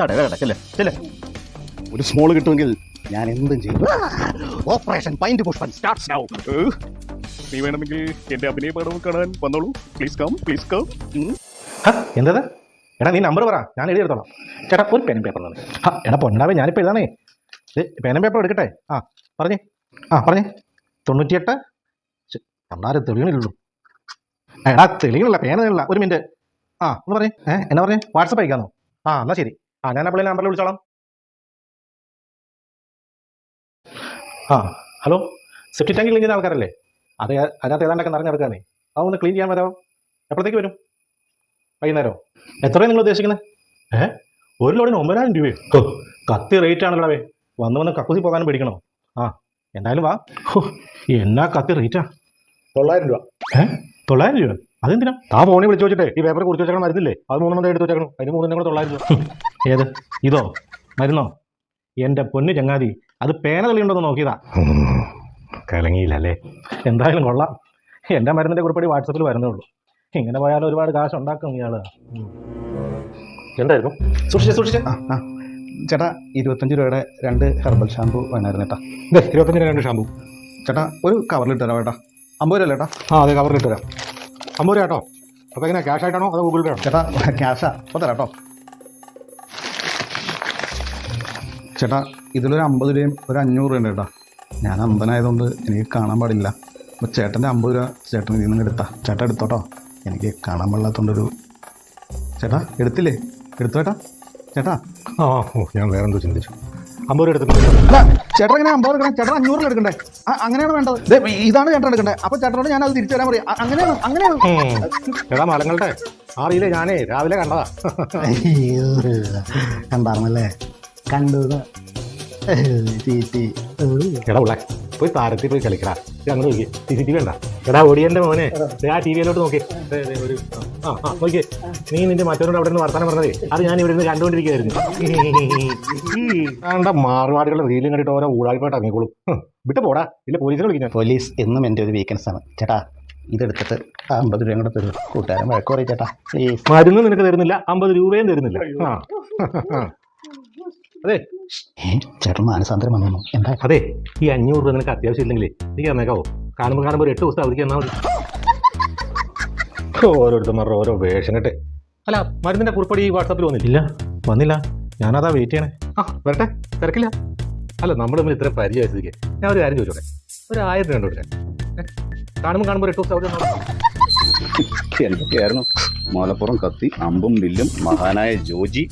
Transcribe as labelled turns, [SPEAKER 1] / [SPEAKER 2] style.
[SPEAKER 1] വേട്ടെ വേട ചെല്ലേ ചെല്ലേ. ഒരു സ്മോൾ കിട്ടുമെങ്കിൽ ഞാൻ എന്തും ചെയ്യും. Operation find Pushpan starts now
[SPEAKER 2] നീ വേണമെങ്കിൽ എന്റെ അഭിനയ പടവും കാണാൻ വന്നോളൂ. പ്ലീസ് കം പ്ലീസ് കം
[SPEAKER 3] എന്തത്? എടാ നീ നമ്പർ പറ. ഞാൻ എഴുതി എടുത്തോളാം. ചേട്ടാ ഒരു പേനും പേപ്പർ തന്നെ ആ എടാ പൊന്നാവേ ഞാനിപ്പോൾ എഴുതാണേ പേനും പേപ്പർ എടുക്കട്ടെ. ആ പറഞ്ഞേ. ആ പറഞ്ഞേ. തൊണ്ണൂറ്റിയെട്ട്? കണ്ടാരെ തെളിയണില്ലല്ലോ. എടാ തെളിയണില്ല പേനല്ല ഒരു മിനിറ്റ് ആ ഒന്ന് പറഞ്ഞേ. ഏഹ് എന്നാ പറഞ്ഞേ? വാട്സപ്പ് അയക്കാന്നോ ആ എന്നാ ശരി. ആ ഞാൻ അപ്പോൾ നമ്പറിൽ വിളിച്ചോളാം. ആ ഹലോ സെഫ്റ്റി ടാങ്ക് ക്ലീൻ ചെയ്യുന്ന ആൾക്കാരല്ലേ? അത് അതിനകത്ത് ഏതാണ്ടൊക്കെ നിറഞ്ഞു നടക്കാനേ അതൊന്ന് ക്ലീൻ ചെയ്യാൻ വരാമോ എപ്പോഴത്തേക്ക് വരും? വൈകുന്നേരമോ എത്രയാണ് നിങ്ങൾ ഉദ്ദേശിക്കുന്നത് ഏഹ് ഒരു ലോഡിന് ഒമ്പതിനായിരം രൂപയോ? ഓ കത്തി റേറ്റ് ആണല്ലോ അവേ വന്ന് വന്ന് കക്കുസി പോകാനും പേടിക്കണോ? ആ എന്തായാലും വാ. എന്നാ കത്തി റേറ്റാ തൊള്ളായിരം രൂപ. ഏഹ് തൊള്ളായിരം രൂപ അതെന്തിനാ? ആ ഫോണിൽ വിളിച്ചു വെച്ചിട്ടേ ഈ പേപ്പർ കുറിച്ച് വെച്ചാൽ മരുന്നില്ലേ? അത് മൂന്നെണ്ണം എടുത്ത് വെച്ചേക്കണം. അതിന് മൂന്നെണ്ണം കൂടെ തൊള്ളായിരം ഏത്? ഇതോ? മരുന്നോ? എന്റെ പൊന്ന് ചങ്ങാതി അത് പേന തെളിയുണ്ടോന്ന് നോക്കിയതാ. ഉം, കലങ്ങിയില്ലല്ലേ? എന്തായാലും കൊള്ളാം. എന്റെ മരുന്നിന്റെ കുറിപ്പടി വാട്സപ്പിൽ വരുന്നേ ഉള്ളൂ. ഇങ്ങനെ പോയാലും ഒരുപാട് കാശ് ഉണ്ടാക്കും ഇയാൾ. എന്തായിരുന്നു? സൂക്ഷിച്ച സൂക്ഷിച്ച.
[SPEAKER 1] ആ ആ. ചേട്ടാ ഇരുപത്തഞ്ച് രൂപയുടെ രണ്ട് ഹെർബൽ ഷാമ്പു വേണമായിരുന്നു ചേട്ടാ
[SPEAKER 3] ഇരുപത്തഞ്ച് രൂപ രണ്ട് ഷാമ്പു
[SPEAKER 1] ചേട്ടാ ഒരു കവറിൽ തരാം ചേട്ടാ അമ്പത് രൂപ ചേട്ടാ?
[SPEAKER 3] ആ അതെ കവറിൽ ഇട്ട് തരാം. അമ്പത് രൂപ കേട്ടോ. അപ്പോൾ എങ്ങനെ ക്യാഷ് ആയിട്ടാണോ അതോ ഗൂഗിൾ പേ ആണോ
[SPEAKER 1] ചേട്ടാ ക്യാഷാ അപ്പോൾ തരാം കേട്ടോ. ചേട്ടാ ഇതിലൊരു അമ്പത് രൂപയും ഒരു അഞ്ഞൂറ് രൂപ ഉണ്ട് ചേട്ടാ ഞാൻ അമ്പനായതുകൊണ്ട് എനിക്ക് കാണാൻ പാടില്ല. അപ്പോൾ ചേട്ടന്റെ അമ്പത് രൂപ ചേട്ടൻ ഇതിൽ നിന്ന് എടുത്താ. ചേട്ടാ എടുത്തോട്ടോ എനിക്ക് കാണാൻ പാടില്ലാത്തതുകൊണ്ടൊരു ചേട്ടാ എടുത്തില്ലേ? എടുത്തു ചേട്ടാ. ചേട്ടാ.
[SPEAKER 3] ആ ഓ ഞാൻ വേറെന്തോ ചിന്തിച്ചു. അമ്പത് എടുത്തിട്ടുണ്ട്.
[SPEAKER 1] അല്ല ചേട്ടൻ എങ്ങനെ അമ്പത് എടുക്കണം? ചേട്ടൻ അഞ്ഞൂറിൽ എടുക്കണ്ടേ? ആ, അങ്ങനെയാണ് വേണ്ടത്. ദേ, ഇതാണ് ചേട്ടൻ എടുക്കണ്ടേ? അപ്പൊ ചേട്ടനോട് ഞാൻ അത് തിരിച്ചു തരാൻ പറയാം. അ- അങ്ങനെയാണ് അങ്ങനെയാണ്.
[SPEAKER 3] ഉം. എടാ മലങ്ങളുടെ. ആ റീൽ ഞാനേ രാവിലെ കണ്ടതാ.
[SPEAKER 1] കണ്ടാർന്നല്ലേ? കണ്ടു ചീറ്റി.
[SPEAKER 3] എടാ ഉള്ളേ. പോയി താരത്തിൽ പോയി കളിക്കടാ. അങ്ങനെ നോക്കി. സി സി ടി വി വേണ്ട എടാ ഓടിയന്റെ മോനെ. ദേ ആ ടി വിയിലോട്ട് നോക്കി. ദേ, ദേ, ഒരു ആ ആ നോക്കി. നീ നിന്റെ മറ്റവരോട് അവിടെ നിന്ന് വർത്താനം പറഞ്ഞതേ അത് ഞാൻ ഇവിടെ നിന്ന് കണ്ടുകൊണ്ടിരിക്കുകയായിരുന്നു ആണ്ട മാറുവാടികളുടെ റീലും കണ്ടിട്ട് ഓരോ ഊഴായ്പായിട്ട് ഇറങ്ങിക്കോളും. വിട്ട് പോടാ. ഇല്ല പോലീസിനെ വിളിക്കാൻ.
[SPEAKER 1] പോലീസ് എന്നും എന്റെ ഒരു വീക്കൻസ് ആണ്. ചേട്ടാ ഇതെടുത്തിട്ട് അമ്പത് രൂപയും കൂടെ തരും. കൂട്ടുകാരൻ വഴക്ക് ചേട്ടാ. പ്ലീസ്
[SPEAKER 3] മരുന്ന് നിനക്ക് തരുന്നില്ല. അമ്പത് രൂപയും തരുന്നില്ല. ആ അതെ.
[SPEAKER 1] ചേട്ടൻ മാനസാന്തരം വന്നു എന്താ?
[SPEAKER 3] അതെ. ഈ അഞ്ഞൂറ് രൂപ നിനക്ക് അത്യാവശ്യം ഇല്ലെങ്കിലേ എനിക്ക് തന്നേക്കാവോ കാണുമ്പോൾ കാണുമ്പോൾ ഒരു എട്ട് ദിവസം അവധിക്ക് തന്നാൽ മതി. ഓരോരുത്തന്മാരുടെ ഓരോ വേഷം കെട്ടെ അല്ല മരുന്നിന്റെ കുറിപ്പടി ഈ വാട്സാപ്പിൽ വന്നില്ല? ഇല്ല. വന്നില്ല. ഞാനതാ വെയിറ്റ് ചെയ്യണേ. ആ വരട്ടെ. തിരക്കില്ല. അല്ല നമ്മൾ തമ്മിൽ ഇത്ര പരിചയ സ്ഥിതിക്ക് ഞാൻ ഒരു കാര്യം ചോദിച്ചോട്ടെ? ഒരു ആയിരം രൂപ കൊടുക്കാൻ കാണുമ്പോൾ കാണുമ്പോൾ എട്ട് ദിവസം അവധി.
[SPEAKER 4] എന്തൊക്കെയായിരുന്നു? മലപ്പുറം കത്തി അമ്പും വില്ലും മഹാനായ ജോജി.